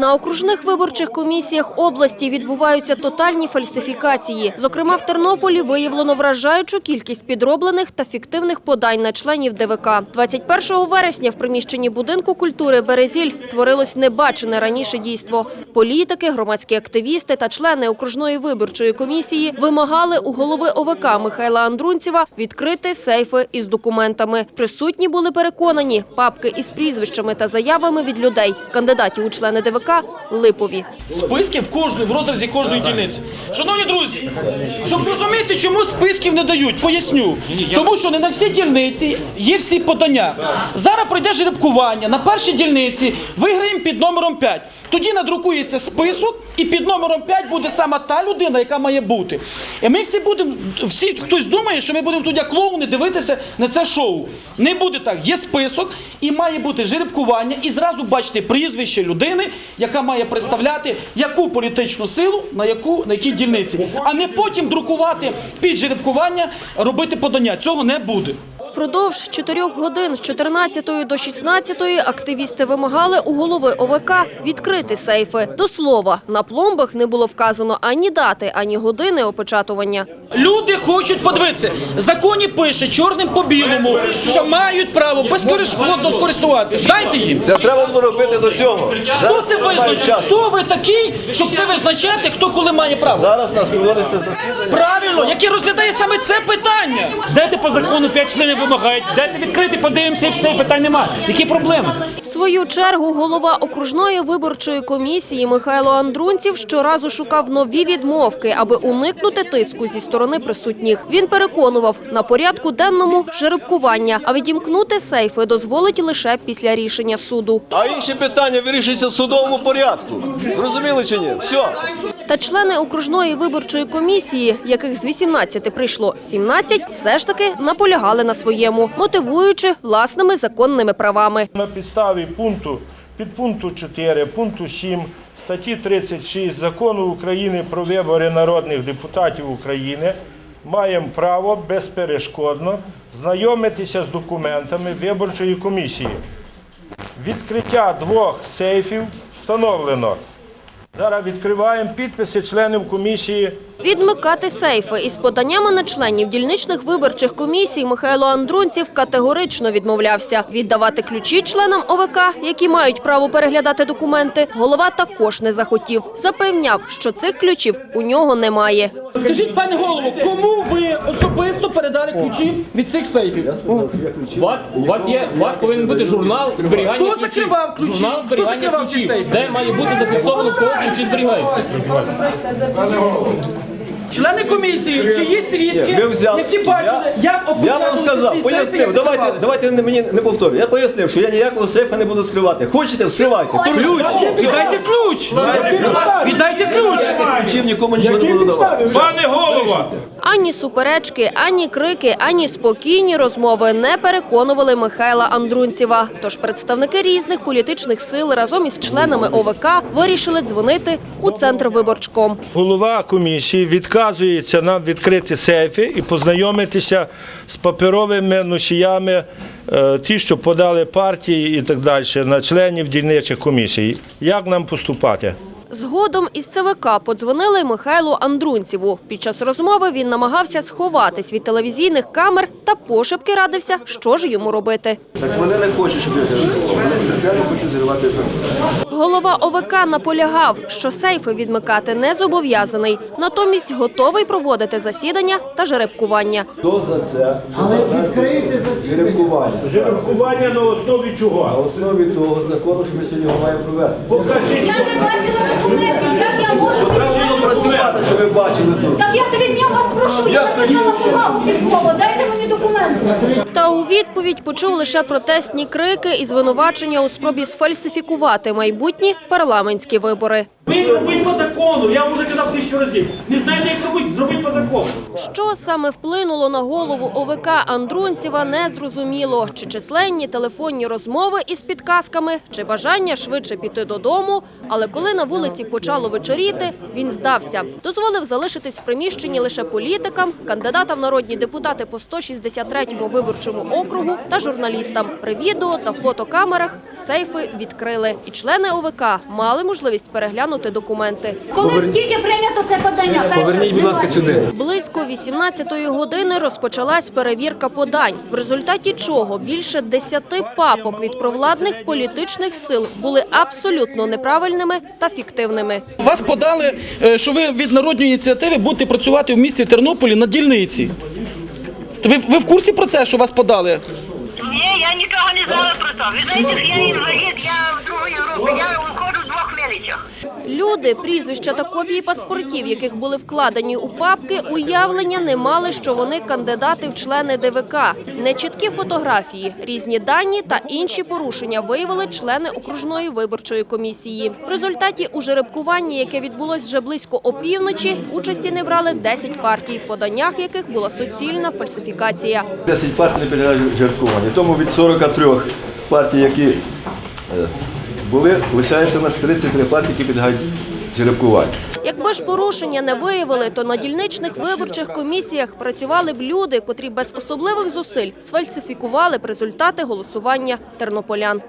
На окружних виборчих комісіях області відбуваються тотальні фальсифікації. Зокрема, в Тернополі виявлено вражаючу кількість підроблених та фіктивних подань на членів ДВК. 21 вересня в приміщенні будинку культури «Березіль» творилось небачене раніше дійство. Політики, громадські активісти та члени окружної виборчої комісії вимагали у голови ОВК Михайла Андрунцєва відкрити сейфи із документами. Присутні були переконані, папки із прізвищами та заявами від людей, кандидатів у члени ДВК – липові. списки в кожної в розрізі кожної дільниці. Шановні друзі, щоб розуміти, чому списків не дають, поясню. Тому що не на всі дільниці є всі подання. Зараз пройде жеребкування на першій дільниці. Виграємо під номером 5. Тоді надрукується список, і під номером 5 буде саме та людина, яка має бути. І ми всі будемо, всі хтось думає, що ми будемо як клоуни дивитися на це шоу. Не буде так. Є список і має бути жеребкування, і зразу бачите прізвище людини, яка має представляти яку політичну силу на яку на якій дільниці, а не потім друкувати під жеребкування, робити подання. Цього не буде. Впродовж чотирьох годин з 14 до 16 активісти вимагали у голови ОВК відкрити сейфи. До слова, на пломбах не було вказано ані дати, ані години опечатування. Люди хочуть подивитися. Законі пише чорним по білому, що мають право безкористково скористуватися. Дайте їм. Це треба було робити до цього. Хто це визначить? Хто ви такий, щоб це визначати, хто коли має право? Зараз нас проводиться засідання. Правильно, яке розглядає саме це питання. Дайте по закону 5 членів вимагають. Дайте відкрити, подивимося і все, питань нема. Які проблеми? В свою чергу голова окружної виборчої комісії Михайло Андрунців щоразу шукав нові відмовки, аби уникнути тиску зі сторони присутніх. Він переконував, на порядку денному жеребкування, а відімкнути сейфи дозволить лише після рішення суду. А інші питання вирішуються в судовому порядку. Зрозуміли чи ні? Все. Та члени окружної виборчої комісії, яких з 18 прийшло 17, все ж таки наполягали на своєму, мотивуючи власними законними правами. На підставі пункту підпункту 4, пункту 7 статті 36 Закону України про вибори народних депутатів України маємо право безперешкодно знайомитися з документами виборчої комісії. Відкриття двох сейфів встановлено. Зараз відкриваємо підписи членів комісії. Відмикати сейфи із поданнями на членів дільничних виборчих комісій Михайло Андрунців категорично відмовлявся. Віддавати ключі членам ОВК, які мають право переглядати документи, голова також не захотів. Запевняв, що цих ключів у нього немає. Скажіть, пане голово, кому ви особисто передали ключі від цих сейфів? У вас, у вас є, у вас повинен бути журнал зберігання Хто ключів. закривав ключі? Журнал Хто зберігання закривав ці ключів, сейфи? де має бути зафіксовано, кого ключі зберігаються. Члени комісії, чи є свідки, ви взяли. які бачили, як Я вам сказав, пояснив. Давайте, давайте не- мені не повторюю. Я пояснив, що я ніякого сейфа не буду скривати. Хочете, вскривайте. Ключ! Віддайте ключ! Віддайте ключ! Ключів нікому нічого не буду давати. Пане голова! Ані суперечки, ані крики, ані спокійні розмови не переконували Михайла Андрунцєва. Тож представники різних політичних сил разом із членами ОВК вирішили дзвонити у центр виборчком. Голова комісії відказується нам відкрити сейфи і познайомитися з паперовими носіями, е, ті, що подали партії і так далі, на членів дільничих комісій. Як нам поступати? Згодом із ЦВК подзвонили Михайлу Андрунцєву. Під час розмови він намагався сховатись від телевізійних камер та пошепки радився, що ж йому робити. Так вони не хочуть, щоб я спеціально хочуть зірвати. Голова ОВК наполягав, що сейфи відмикати не зобов'язаний, натомість готовий проводити засідання та жеребкування. Хто за це? Але відкрийте засідання. Жеребкування на основі На чого? основі того закону, що ми сьогодні маємо провести. Покажіть. Я не бачила документів, як я можу Треба було працювати, щоб ви бачили тут. Так я три дні вас прошу, я написала бумагу письмово, дайте мені документи. Та у відповідь почув лише протестні крики і звинувачення у спробі сфальсифікувати майбутні парламентські вибори. Ви робіть по закону. Я вам вже казав тисячу разів. Не знаєте, як робити, зробіть по закону. Що саме вплинуло на голову ОВК Андрунцева, не зрозуміло. Чи численні телефонні розмови із підказками, чи бажання швидше піти додому. Але коли на вулиці почало вечоріти, він здався. Дозволив залишитись в приміщенні лише політикам, кандидатам народні депутати по 163-му виборчому округу та журналістам. При відео та фотокамерах сейфи відкрили. І члени ОВК мали можливість переглянути документи. Коли скільки прийнято це подання? Поверніть, будь ласка, сюди. Близько 18-ї години розпочалась перевірка подань, в результаті чого більше 10 папок від провладних політичних сил були абсолютно неправильними та фіктивними. Вас подали, е, що ви від народної ініціативи будете працювати в місті Тернополі на дільниці. Ви, ви в курсі про це, що вас подали? Ні, я нічого не знала про це. Ви знаєте, я інвалід, я в другої групи, я виходжу в. Люди, прізвища та копії паспортів, яких були вкладені у папки, уявлення не мали, що вони кандидати в члени ДВК. Нечіткі фотографії, різні дані та інші порушення виявили члени окружної виборчої комісії. В результаті у жеребкуванні, яке відбулось вже близько опівночі, участі не брали 10 партій, в поданнях яких була суцільна фальсифікація. 10 партій не підлягають жертвуванню. Тому від 43 партій, які е, були, лишається нас 33 партії, які жеребкуванню. Якби ж порушення не виявили, то на дільничних виборчих комісіях працювали б люди, котрі без особливих зусиль сфальсифікували б результати голосування тернополян.